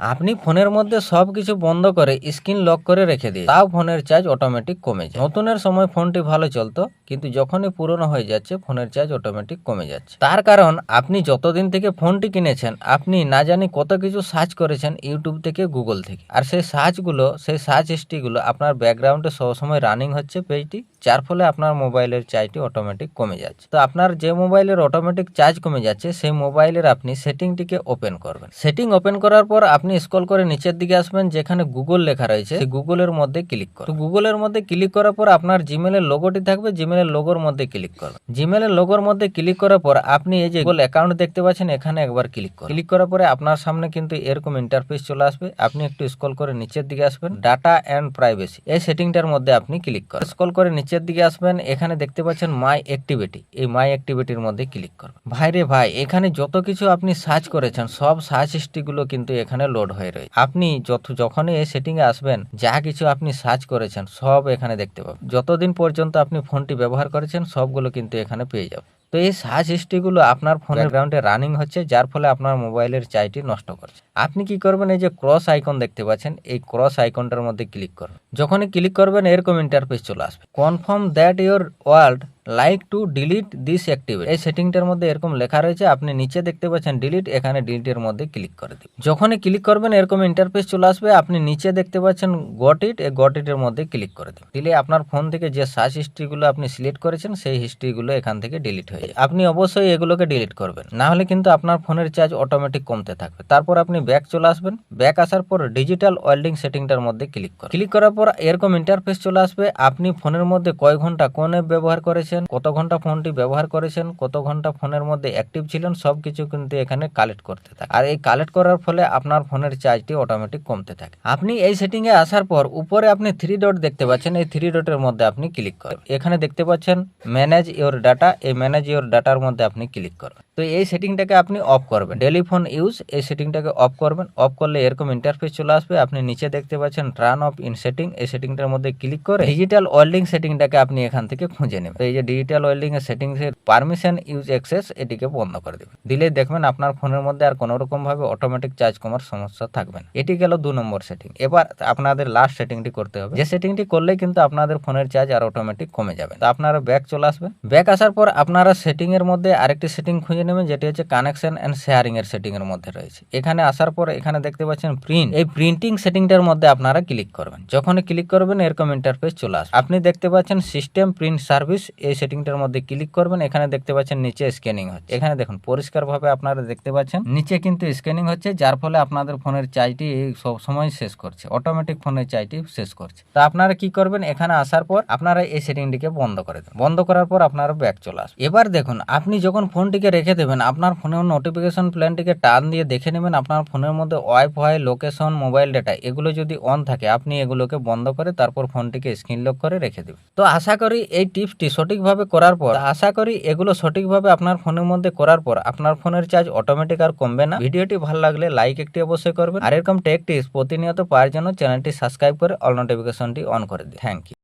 আপনি ফোনের মধ্যে সব কিছু বন্ধ করে স্ক্রিন লক করে রেখে দিয়ে তাও ফোনের চার্জ অটোমেটিক কমে যায়। নতুনের সময় ফোনটি ভালো চলতো, কিন্তু যখনই পুরনো হয়ে যাচ্ছে, ফোনের চার্জ অটোমেটিক কমে যাচ্ছে। তার কারণ, আপনি যতদিন থেকে ফোনটি কিনেছেন, আপনি না জানি কত কিছু সার্চ করেছেন ইউটিউব থেকে, গুগল থেকে। আর সেই সার্চগুলো, সেই সার্চ হিস্ট্রিগুলো আপনার ব্যাকগ্রাউন্ডে সবসময় রানিং হচ্ছে পেজটি, যার ফলে আপনার মোবাইলের চার্জটি অটোমেটিক কমে যাচ্ছে। তো আপনার যে মোবাইলের অটোমেটিক চার্জ কমে যাচ্ছে, সেই মোবাইলের আপনি সেটিংটিকে ওপেন করবেন। সেটিং ওপেন করার পর আপনি স্ক্রল করে নিচের দিকে আসবেন, যেখানে গুগল লেখা রয়েছে গুগলের মধ্যে ক্লিক করুন। গুগলের মধ্যে ক্লিক করার পর আপনার জিমেলের লোগোটি থাকবে জিমেলের লোগোর মধ্যে ক্লিক করবেন। জিমেলের লোগোর মধ্যে ক্লিক করার পর আপনি এই যে গুগল অ্যাকাউন্ট দেখতে পাচ্ছেন, এখানে একবার ক্লিক করুন। ক্লিক করার পরে আপনার সামনে কিন্তু এরকম ইন্টারফেস চলে আসবে। আপনি একটু স্ক্রল করে নিচের দিকে আসবেন ডাটা অ্যান্ড প্রাইভেসি এই সেটিংটার মধ্যে আপনি ক্লিক করেন। স্ক্রল করে নিচের দিকে আসবেন, এখানে দেখতে পাচ্ছেন মাই অ্যাক্টিভিটি এই মাই অ্যাক্টিভিটির মধ্যে ক্লিক করুন। ভাই রে ভাই, এখানে যত কিছু আপনি সার্চ করেছেন, সব সার্চ হিস্ট্রিগুলো কিন্তু এখানে লোড হয়ে রয়েছে। আপনি যত যখনই এই সেটিং এ আসবেন, যা কিছু আপনি সার্চ করেছেন, সব এখানে দেখতে পাবেন। যতদিন পর্যন্ত আপনি ফোনটি ব্যবহার করেছেন, সবগুলো কিন্তু এখানে পেয়ে যাবেন। তো এই সার্চ হিস্ট্রিগুলো আপনার ফোনের গ্রাউন্ডে রানিং হচ্ছে যার ফলে আপনার মোবাইলের চাইটি নষ্ট করছে। আপনি কি করবেন এই যে ক্রস আইকন দেখতে পাচ্ছেন এই ক্রস আইকনটার মধ্যে ক্লিক করুন। যখনই ক্লিক করবেন এরকম ইন্টারফেস চলে আসবে। Confirm that your world like to delete this activity এই সেটিংটার মধ্যে এরকম লেখা রয়েছে আপনি নিচে দেখতে পাচ্ছেন ডিলিট এখানে ডিলিটের মধ্যে ক্লিক করে দিন। যখনই ক্লিক করবেন এরকম ইন্টারফেস চলে আসবে আপনি নিচে দেখতে পাচ্ছেন গট ইট এই গট ইটের মধ্যে ক্লিক করে দিন। দিলে আপনার ফোন থেকে যে সার্চ হিস্ট্রিগুলো আপনি সিলেক্ট করেছেন সেই হিস্ট্রিগুলো এখান থেকে ডিলিট হয়ে আপনি অবশ্যই এগুলোকে ডিলিট করবেন। না হলে কিন্তু আপনার ফোনের চার্জ অটোমেটিক কমতে থাকবে। তারপর আপনি ব্যাক চলে আসবেন। ব্যাক আসার পর ডিজিটাল ওয়েল্ডিং সেটিংটার মধ্যে ক্লিক করুন ক্লিক করার পর এরকম ইন্টারফেস চলে আসবে। আপনি ফোনের মধ্যে কয় ঘণ্টা কোন অ্যাপ ব্যবহার করেছেন, কত ঘণ্টা ফোনটি ব্যবহার করেছেন, কত ঘণ্টা ফোনের মধ্যে অ্যাক্টিভ ছিলেন সব কিছু কিন্তু এখানে কালেক্ট করতে থাকে। আর এই কালেক্ট করার ফলে আপনার ফোনের চার্জটি অটোমেটিক কমতে থাকে। আপনি এই সেটিং এ আসার পর উপরে আপনি থ্রি ডট দেখতে পাচ্ছেন। এই থ্রি ডটের মধ্যে আপনি ক্লিক করেন এখানে দেখতে পাচ্ছেন ম্যানেজ ইওর ডাটা এই ম্যানেজ ইওর ডাটার মধ্যে আপনি ক্লিক করবেন তো এই সেটিংটাকে আপনি অফ করবেন। টেলিফোন ইউজ এই সেটিংটাকে অফ করবেন। অফ করলে এরকম ইন্টারফেস চলে আসবে। আপনি নিচে দেখতে পাচ্ছেন টার্ন অফ ইন সেটিং এই সেটিংটার মধ্যে ক্লিক করে ডিজিটাল ওয়েল্ডিং সেটিংটাকে আপনি এখান থেকে খুঁজে নেবেন। এই যে ডিজিটাল ওয়েল্ডিং এর সেটিংস এর পারমিশন ইউজ অ্যাক্সেস এটিকে বন্ধ করে দেবেন। দিলে দেখবেন আপনার ফোনের মধ্যে আর কোনো রকম ভাবে অটোমেটিক চার্জ কমার সমস্যা থাকবে না। এটি গেল দু নম্বর সেটিং এবার আপনাদের লাস্ট সেটিংটি করতে হবে। যে সেটিংটি করলেই কিন্তু আপনাদের ফোনের চার্জ আর অটোমেটিক কমে যাবে তো আপনারা ব্যাক চলে আসবেন। ব্যাক আসার পর আপনারা সেটিং এর মধ্যে আরেকটি সেটিং খুঁজে নেবেন যেটি হচ্ছে কানেকশন অ্যান্ড শেয়ারিং এর সেটিং এর মধ্যে রয়েছে। এখানে আসার পর এখানে দেখতে পাচ্ছেন প্রিন্ট এই প্রিন্টিং সেটিংটার মধ্যে আপনারা ক্লিক করবেন। যখনই ক্লিক করবেন, এরকম ইন্টারফেস চলে আসবে। আপনি দেখতে পাচ্ছেন সিস্টেম প্রিন্ট সার্ভিস এই সেটিংটার মধ্যে ক্লিক করবেন। এখানে দেখতে পাচ্ছেন নিচে স্ক্যানিং হচ্ছে। এখানে দেখুন পরিষ্কার ভাবে আপনারা দেখতে পাচ্ছেন, নিচে কিন্তু স্ক্যানিং হচ্ছে, যার ফলে আপনাদের ফোনের চার্জটি সব সময় শেষ করছে। অটোমেটিক ফোনের চার্জটি শেষ করছে। তা আপনারা কি করবেন? এখানে আসার পর আপনারা এই সেটিংটিকে বন্ধ করে দেবেন বন্ধ করার পর আপনারা ব্যাক চলে আসবে এবার দেখুন, আপনি যখন ফোনটিকে রেখে দেবেন। আপনার ফোনের নোটিফিকেশন প্ল্যানটিকে টার্ন দিয়ে দেখে নেবেন আপনার ফোনের মধ্যে ওয়াইফাই লোকেশন মোবাইল ডেটা এগুলো যদি অন থাকে, আপনি এগুলোকে বন্ধ করে তারপর ফোনটিকে স্ক্রিন লক করে রেখে দেবেন। তো আশা করি এই টিপসটি সঠিকভাবে করার পর আশা করি এগুলো সঠিকভাবে আপনার ফোনের মধ্যে করার পর আপনার ফোনের চার্জ অটোমেটিক আর কমবে না। ভিডিওটি ভালো লাগলে লাইক একটি অবশ্যই করবেন। আর এরকম টেক টিপস প্রতিনিয়ত পাওয়ার জন্য চ্যানেলটি সাবস্ক্রাইব করে অল নোটিফিকেশনটি অন করে দিন। Thank you